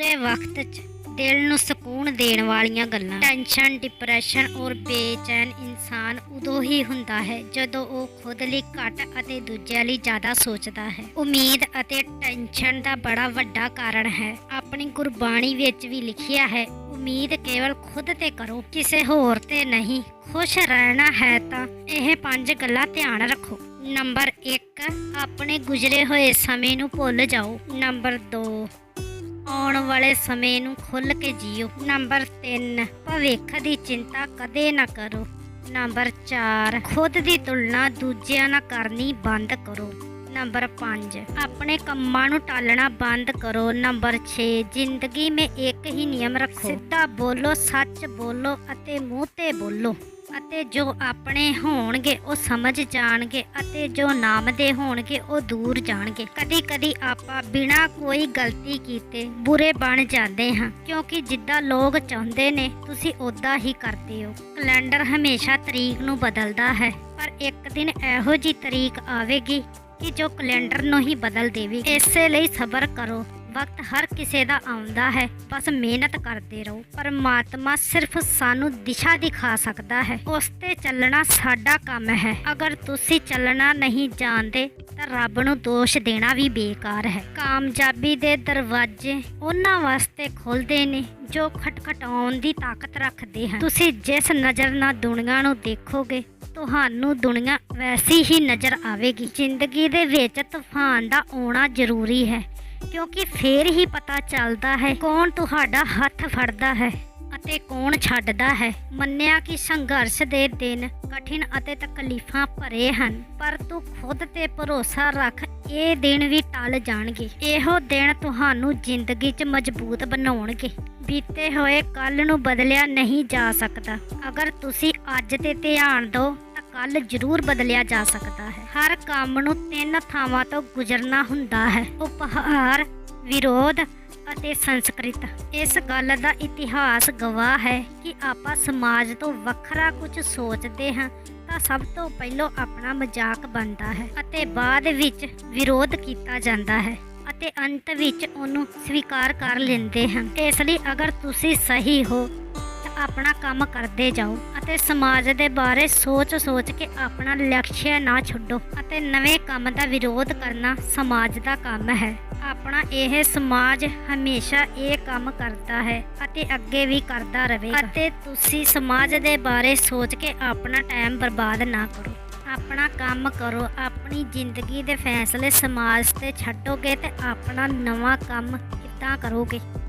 ਬੁਰੇ ਵਕਤ 'ਚ ਦਿਲ ਨੂੰ ਸਕੂਨ ਦੇਣ ਵਾਲੀਆਂ ਗੱਲਾਂ। ਟੈਨਸ਼ਨ ਡਿਪਰੈਸ਼ਨ ਔਰ ਬੇਚੈਨ ਇਨਸਾਨ ਉਦੋਂ ਹੀ ਹੁੰਦਾ ਹੈ ਜਦੋਂ ਉਹ ਖੁਦ ਲਈ ਘੱਟ ਅਤੇ ਦੂਜਿਆਂ ਲਈ ਜ਼ਿਆਦਾ ਸੋਚਦਾ ਹੈ। ਉਮੀਦ ਅਤੇ ਟੈਨਸ਼ਨ ਦਾ ਬੜਾ ਵੱਡਾ ਕਾਰਨ ਹੈ। ਆਪਣੀ ਗੁਰਬਾਣੀ ਵਿੱਚ ਵੀ ਲਿਖਿਆ ਹੈ, ਉਮੀਦ ਕੇਵਲ ਖੁਦ ਤੇ ਕਰੋ, ਕਿਸੇ ਹੋਰ ਤੇ ਨਹੀਂ। ਖੁਸ਼ ਰਹਿਣਾ ਹੈ ਤਾਂ ਇਹ ਪੰਜ ਗੱਲਾਂ ਧਿਆਨ ਰੱਖੋ। ਨੰਬਰ 1 ਆਪਣੇ ਗੁਜ਼ਰੇ ਹੋਏ ਸਮੇਂ ਨੂੰ ਭੁੱਲ ਜਾਓ। ਨੰਬਰ 2 ਆਉਣ ਵਾਲੇ ਸਮੇਂ ਨੂੰ ਖੁੱਲ੍ਹ ਕੇ ਜੀਓ। ਨੰਬਰ 3 ਭਵਿੱਖ ਦੀ ਚਿੰਤਾ ਕਦੇ ਨਾ ਕਰੋ। ਨੰਬਰ 4 ਖੁਦ ਦੀ ਤੁਲਨਾ ਦੂਜਿਆਂ ਨਾਲ ਕਰਨੀ ਬੰਦ ਕਰੋ। ਨੰਬਰ 5 ਆਪਣੇ ਕੰਮਾਂ ਨੂੰ ਟਾਲਣਾ ਬੰਦ ਕਰੋ। ਨੰਬਰ 6 ਜ਼ਿੰਦਗੀ ਮੇ ਇੱਕ ਹੀ ਨਿਯਮ ਰੱਖੋ। ਸਿੱਧਾ ਬੋਲੋ, ਸੱਚ ਬੋਲੋ ਅਤੇ ਮੂੰਹ ਤੇ ਬੋਲੋ। ਅਤੇ ਜੋ ਆਪਣੇ ਹੋਣਗੇ, ਉਹ ਸਮਝ ਜਾਣਗੇ ਅਤੇ ਜੋ ਨਾਮ ਦੇ ਹੋਣਗੇ, ਉਹ ਦੂਰ ਜਾਣਗੇ। ਕਦੀ ਕਦੀ ਆਪਾਂ ਬਿਨਾਂ ਕੋਈ ਗਲਤੀ ਕੀਤੇ ਬੁਰੇ ਬਣ ਜਾਂਦੇ ਹਾਂ, ਕਿਉਂਕਿ ਜਿੱਦਾਂ ਲੋਕ ਚਾਹੁੰਦੇ ਨੇ, ਤੁਸੀਂ ਉਦਾਂ ਹੀ ਕਰਦੇ ਹੋ। ਕੈਲੰਡਰ ਹਮੇਸ਼ਾ ਤਰੀਕ ਨੂੰ ਬਦਲਦਾ ਹੈ, ਪਰ ਇੱਕ ਦਿਨ ਇਹੋ ਜੀ ਤਰੀਕ ਆਵੇਗੀ ਕਿ ਜੋ ਕੈਲੰਡਰ ਨੂੰ ਹੀ ਬਦਲ ਦੇਵੇ ਇਸੇ ਲਈ ਸਬਰ ਕਰੋ। ਵਕਤ ਹਰ ਕਿਸੇ ਦਾ ਆਉਂਦਾ ਹੈ। ਬਸ ਮਿਹਨਤ ਕਰਦੇ ਰਹੋ। ਪਰਮਾਤਮਾ ਸਿਰਫ ਸਾਨੂੰ ਦਿਸ਼ਾ ਦਿਖਾ ਸਕਦਾ ਹੈ। ਉਸ ਤੇ ਚੱਲਣਾ ਸਾਡਾ ਕੰਮ ਹੈ। ਅਗਰ ਤੁਸੀਂ ਚੱਲਣਾ ਨਹੀਂ ਜਾਣਦੇ, ਤਾਂ ਰੱਬ ਨੂੰ ਦੋਸ਼ ਦੇਣਾ ਵੀ ਬੇਕਾਰ ਹੈ। ਕਾਮਯਾਬੀ ਦੇ ਦਰਵਾਜ਼ੇ ਉਹਨਾਂ ਵਾਸਤੇ ਖੁੱਲਦੇ ਨੇ, ਜੋ ਖਟਖਟਾਉਣ ਦੀ ਤਾਕਤ ਰੱਖਦੇ ਹਨ। ਤੁਸੀਂ ਜਿਸ ਨਜ਼ਰ ਨਾਲ ਦੁਨੀਆ ਨੂੰ ਦੇਖੋਗੇ, ਤੁਹਾਨੂੰ ਦੁਨੀਆ ਵੈਸੀ ਹੀ ਨਜ਼ਰ ਆਵੇਗੀ। ਜ਼ਿੰਦਗੀ ਦੇ ਵਿੱਚ ਤੂਫਾਨ ਦਾ ਆਉਣਾ ਜ਼ਰੂਰੀ ਹੈ। ਕਿਉਂਕਿ ਫੇਰ ਹੀ ਪਤਾ ਚੱਲਦਾ ਹੈ ਕੌਣ ਤੁਹਾਡਾ ਹੱਥ ਫੜਦਾ ਹੈ ਅਤੇ ਕੌਣ ਛੱਡਦਾ ਹੈ। ਮੰਨਿਆ ਕਿ ਸੰਘਰਸ਼ ਦੇ ਦਿਨ ਕਠਿਨ ਅਤੇ ਤਕਲੀਫਾਂ ਭਰੇ ਹਨ, ਪਰ ਤੂੰ ਖੁਦ ਤੇ ਭਰੋਸਾ ਰੱਖ, ਇਹ ਦਿਨ ਵੀ ਟਲ ਜਾਣਗੇ। ਇਹੋ ਦਿਨ ਤੁਹਾਨੂੰ ਜ਼ਿੰਦਗੀ 'ਚ ਮਜ਼ਬੂਤ ਬਣਾਉਣਗੇ। ਬੀਤੇ ਹੋਏ ਕੱਲ ਨੂੰ ਬਦਲਿਆ ਨਹੀਂ ਜਾ ਸਕਦਾ। ਅਗਰ ਤੁਸੀਂ ਅੱਜ ਤੇ ਧਿਆਨ ਦਿਓ ਤਾਂ ਜ਼ਰੂਰ ਬਦਲਿਆ ਜਾ ਸਕਦਾ ਹੈ। ਹਰ ਕੰਮ ਨੂੰ ਤਿੰਨ ਥਾਵਾਂ ਤੋਂ ਗੁਜ਼ਰਨਾ ਹੁੰਦਾ ਹੈ। ਉਪਹਾਰ, ਵਿਰੋਧ ਅਤੇ ਸੰਸਕ੍ਰਿਤ। ਇਸ ਗੱਲ ਦਾ ਇਤਿਹਾਸ ਗਵਾਹ ਹੈ ਕਿ ਆਪਾਂ ਸਮਾਜ ਤੋਂ ਵੱਖਰਾ ਕੁਝ ਸੋਚਦੇ ਹਾਂ ਤਾਂ ਸਭ ਤੋਂ ਪਹਿਲਾਂ ਆਪਣਾ ਮਜ਼ਾਕ ਬਣਦਾ ਹੈ ਅਤੇ ਬਾਅਦ ਵਿੱਚ ਵਿਰੋਧ ਕੀਤਾ ਜਾਂਦਾ ਹੈ ਅਤੇ ਅੰਤ ਵਿੱਚ ਉਹਨੂੰ ਸਵੀਕਾਰ ਕਰ ਲੈਂਦੇ ਹਨ ਇਸ ਲਈ ਅਗਰ ਤੁਸੀਂ ਸਹੀ ਹੋ ਤਾਂ ਆਪਣਾ ਕੰਮ ਕਰਦੇ ਜਾਓ। ਅਤੇ ਸਮਾਜ ਦੇ ਬਾਰੇ ਸੋਚ-ਸੋਚ ਕੇ ਆਪਣਾ ਲਕਸ਼ ਨਾ ਛੱਡੋ ਅਤੇ ਨਵੇਂ ਕੰਮ ਦਾ ਵਿਰੋਧ ਕਰਨਾ ਸਮਾਜ ਦਾ ਕੰਮ ਹੈ। ਆਪਣਾ ਇਹ ਸਮਾਜ ਹਮੇਸ਼ਾ ਇਹ ਕੰਮ ਕਰਦਾ ਹੈ ਅਤੇ ਅੱਗੇ ਵੀ ਕਰਦਾ ਰਹੇਗਾ। ਅਤੇ ਤੁਸੀਂ ਸਮਾਜ ਦੇ ਬਾਰੇ ਸੋਚ ਕੇ ਆਪਣਾ ਟਾਈਮ ਬਰਬਾਦ ਨਾ ਕਰੋ। ਆਪਣਾ ਕੰਮ ਕਰੋ, ਆਪਣੀ ਜ਼ਿੰਦਗੀ ਦੇ ਫੈਸਲੇ ਸਮਾਜ ਤੇ ਛੱਡੋਗੇ ਤੇ ਆਪਣਾ ਨਵਾਂ ਕੰਮ ਕਿੱਦਾਂ ਕਰੋਗੇ?